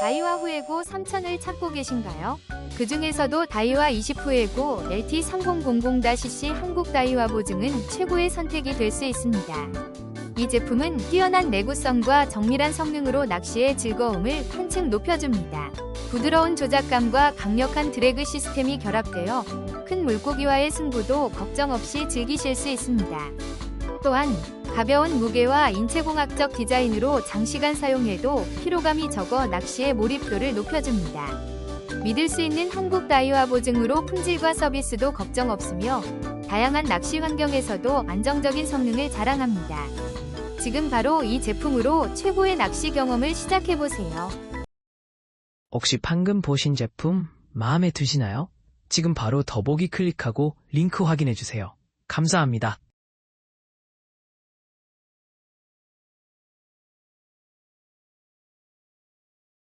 다이와 후에고 3000을 찾고 계신가요? 그 중에서도 다이와 20 후에고 LT3000-CC 한국 다이와 보증은 최고의 선택이 될 수 있습니다. 이 제품은 뛰어난 내구성과 정밀한 성능으로 낚시의 즐거움을 한층 높여줍니다. 부드러운 조작감과 강력한 드래그 시스템이 결합되어 큰 물고기와의 승부도 걱정 없이 즐기실 수 있습니다. 또한 가벼운 무게와 인체공학적 디자인으로 장시간 사용해도 피로감이 적어 낚시의 몰입도를 높여줍니다. 믿을 수 있는 한국 다이와 보증으로 품질과 서비스도 걱정 없으며 다양한 낚시 환경에서도 안정적인 성능을 자랑합니다. 지금 바로 이 제품으로 최고의 낚시 경험을 시작해보세요. 혹시 방금 보신 제품 마음에 드시나요? 지금 바로 더보기 클릭하고 링크 확인해주세요. 감사합니다.